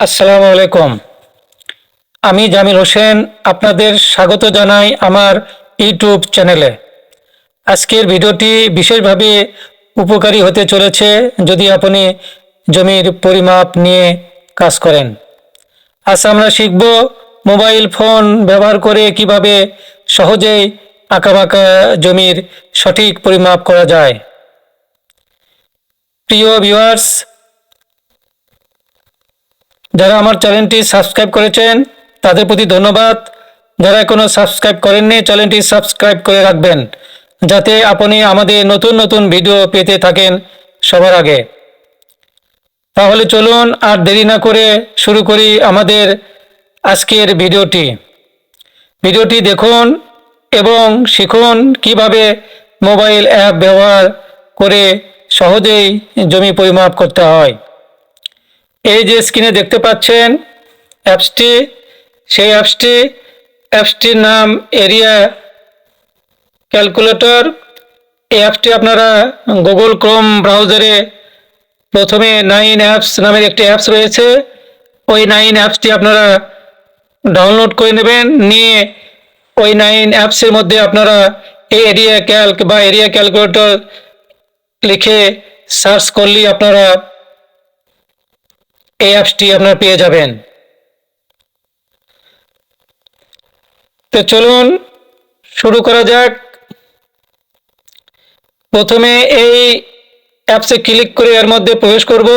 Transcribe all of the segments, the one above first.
আসসালামু আলাইকুম। আমি জামিল হোসেন, আপনাদের স্বাগত জানাই আমার ইউটিউব চ্যানেলে। আজকের ভিডিওটি বিশেষভাবে উপকারী হতে চলেছে যদি আপনি জমির পরিমাপ নিয়ে কাজ করেন। আজ আমরা শিখব মোবাইল ফোন ব্যবহার করে কীভাবে সহজেই আঁকাবাঁকা জমির সঠিক পরিমাপ করা যায়। প্রিয় ভিউয়ার্স যারা আমার চ্যানেলটি সাবস্ক্রাইব করেছেন, তাদের প্রতি ধন্যবাদ। যারা এখনও সাবস্ক্রাইব করেননি, চ্যানেলটি সাবস্ক্রাইব করে রাখবেন, যাতে আপনি আমাদের নতুন নতুন ভিডিও পেতে থাকেন সবার আগে। তাহলে চলুন আর দেরি না করে শুরু করি আমাদের আজকের ভিডিওটি। ভিডিওটি দেখুন এবং শিখুন কীভাবে মোবাইল অ্যাপ ব্যবহার করে সহজেই জমি পরিমাপ করতে হয়। এই যে স্ক্রিনে দেখতে পাচ্ছেন অ্যাপসটি সেই অ্যাপসটি অ্যাপসটির নাম এরিয়া ক্যালকুলেটর এই অ্যাপসটি আপনারা গুগল ক্রোম ব্রাউজারে প্রথমে নাইন অ্যাপস নামের একটি অ্যাপস রয়েছে। ওই নাইন অ্যাপসটি আপনারা ডাউনলোড করে নেবেন। নিয়ে ওই নাইন অ্যাপসের মধ্যে আপনারা এই এরিয়া ক্যালক বা এরিয়া ক্যালকুলেটর লিখে সার্চ করলেই আপনারা এই অ্যাপসটি আপনারা পেয়ে যাবেন। তো চলুন, শুরু করা যাক। প্রথমে এই অ্যাপসে ক্লিক করে এর মধ্যে প্রবেশ করব।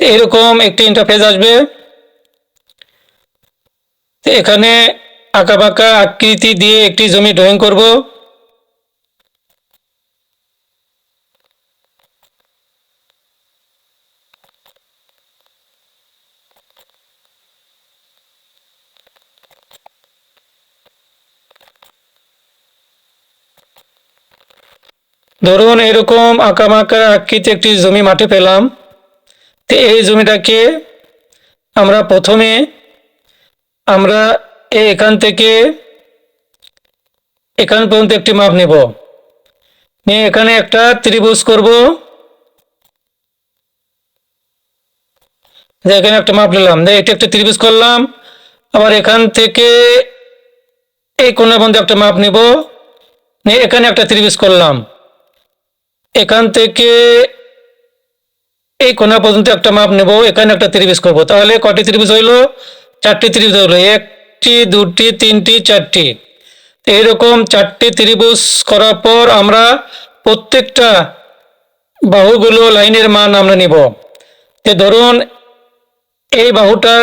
এরকম একটি ইন্টারফেস আসবে। এখানে আঁকাবাঁকা আকৃতি দিয়ে একটি জমি ড্রয়িং করব। ধরুন এরকম আঁকামাকা আকৃতি একটি জমি মাঠে পেলাম, তো এই জমিটাকে আমরা প্রথমে আমরা এখান থেকে এখান পর্যন্ত একটি মাপ নেব। নিয়ে এখানে একটা ত্রিভুজ করব। এখানে একটা মাপ নিলাম। এটা একটা ত্রিভুজ করলাম। আবার এখান থেকে এই কোণের মধ্যে একটা মাপ নেব। নিয়ে এখানে একটা ত্রিভুজ করলাম। এখান থেকে এই কোনা পর্যন্ত একটা মাপ নেব, এখানে একটা ত্রিভুজ করব। তাহলে কটি ত্রিভুজ হইল? চারটি ত্রিভুজ হইল একটি, দুটি, তিনটি, চারটি। এইরকম চারটি ত্রিভুজ করার পর আমরা প্রত্যেকটা বাহুগুলো লাইনের মান আমরা নিব। তো ধরুন, এই বাহুটার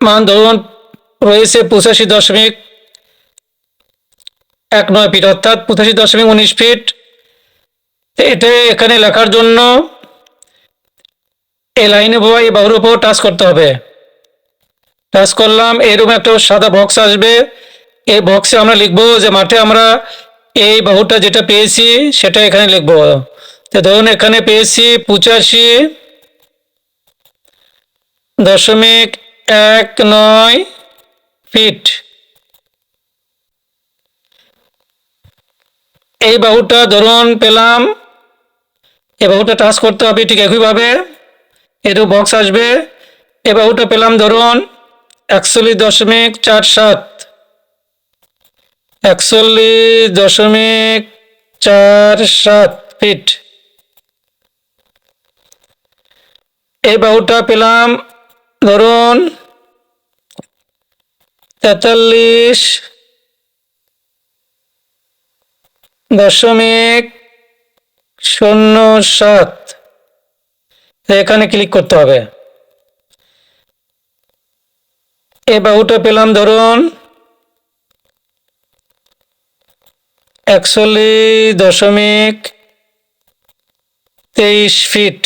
মান ধরুন রয়েছে পঁচাশি দশমিক এক নয় ফিট, অর্থাৎ পঁচাশি দশমিক উনিশ ফিট। এটা এখানে লেখার জন্য এই লাইনে বাবা এই বাহুর উপর টাচ করতে হবে। টাচ করলাম, এরকম একটা সাদা বক্স আসবে। এই বক্সে আমরা লিখব যে মাঠে আমরা এই বাহুটা যেটা পেয়েছি, সেটা এখানে লিখব। তো ধরুন এখানে পেয়েছি পঁচাশি দশমিক এক নয় ফিট এই বাহুটা ধরুন পেলাম এ বাহুটা টাচ করতে হবে ঠিক একইভাবে। এরও বক্স আসবে। এ বাহুটা পেলাম ধরুন একচল্লিশ দশমিক চার সাত। একচল্লিশ দশমিক চার সাত ফিট এই বাহুটা পেলাম ধরুন তেতাল্লিশ দশমিক শূন্য সাত। এখানে ক্লিক করতে হবে। এ বাহুটা পেলাম ধরুন একচল্লিশ দশমিক তেইশ ফিট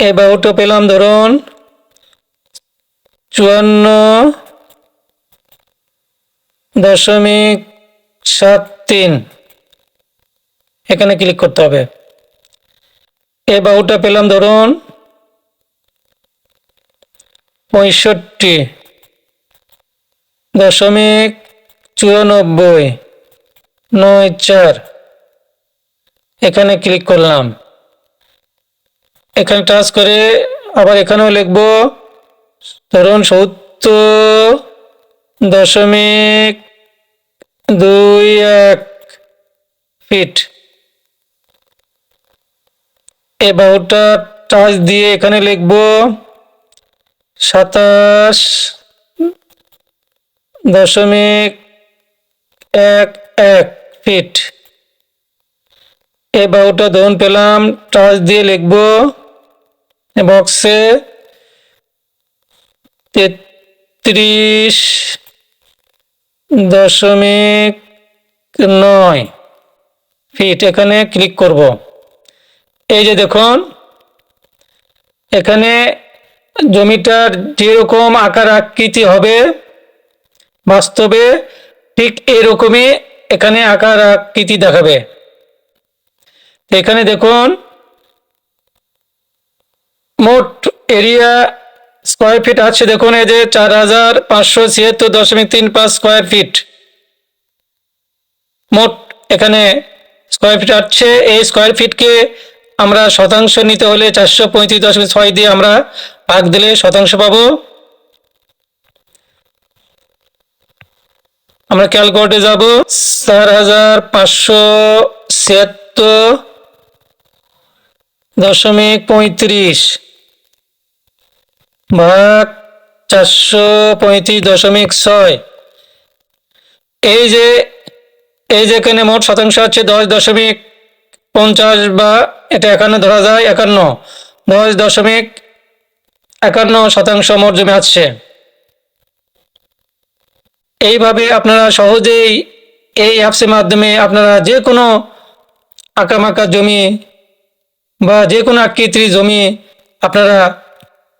এই বাহুটা পেলাম ধরুন চুয়ান্ন দশমিক সাত তিন। এখানে ক্লিক করতে হবে। এই বাহুটা পেলাম ধরুন পঁয়ষট্টি দশমিক চুরানব্বই নয় চার। এখানে ক্লিক করলাম। এখানে টাচ করে আবার এখানেও লিখব ধরুন সত্তর দশমিক দুই এক ফিট এ বাহুটা টাচ দিয়ে এখানে লিখব সাতাশ দশমিক এক এক ফিট এ বাহুটা ধরুন পেলাম টাচ দিয়ে লিখব বক্সে তেত্রিশ দশমিক নয়। ফিট এখানে ক্লিক করব। এই যে দেখুন, এখানে জমিটার যেরকম আকার আকৃতি হবে, বাস্তবে ঠিক এরকমই এখানে আকার আকৃতি দেখাবে। এখানে দেখুন, মোট এরিয়া স্কোয়ার ফিট আছে, দেখুন, এই যে চার হাজার পাঁচশো ছিয়াত্তর দশমিক তিন পাঁচ স্কোয়ার ফিট মোট এখানে স্কোয়ার ফিট আসছে। এই স্কোয়ার ফিটকে আমরা শতাংশ নিতে হলে চারশো পঁয়ত্রিশ দশমিক ছয় দিয়ে আমরা ভাগ দিলে শতাংশ পাবো। আমরা ক্যালকুলেটে যাব। চার হাজার পাঁচশো ছিয়াত্তর দশমিক পঁয়ত্রিশ। ভাগ চারশো পঁয়ত্রিশ দশমিক ছয়। এই যে এই যে এখানে মোট শতাংশ হচ্ছে দশ দশমিক পঞ্চাশ বা এটা একান্ন ধরা যায় একান্ন। দশ দশমিক একান্ন শতাংশ মোট জমি আছে এইভাবে আপনারা সহজেই এই অ্যাপসের মাধ্যমে আপনারা যে কোনো আঁকামাকা জমি বা যে কোনো আকৃতির জমি আপনারা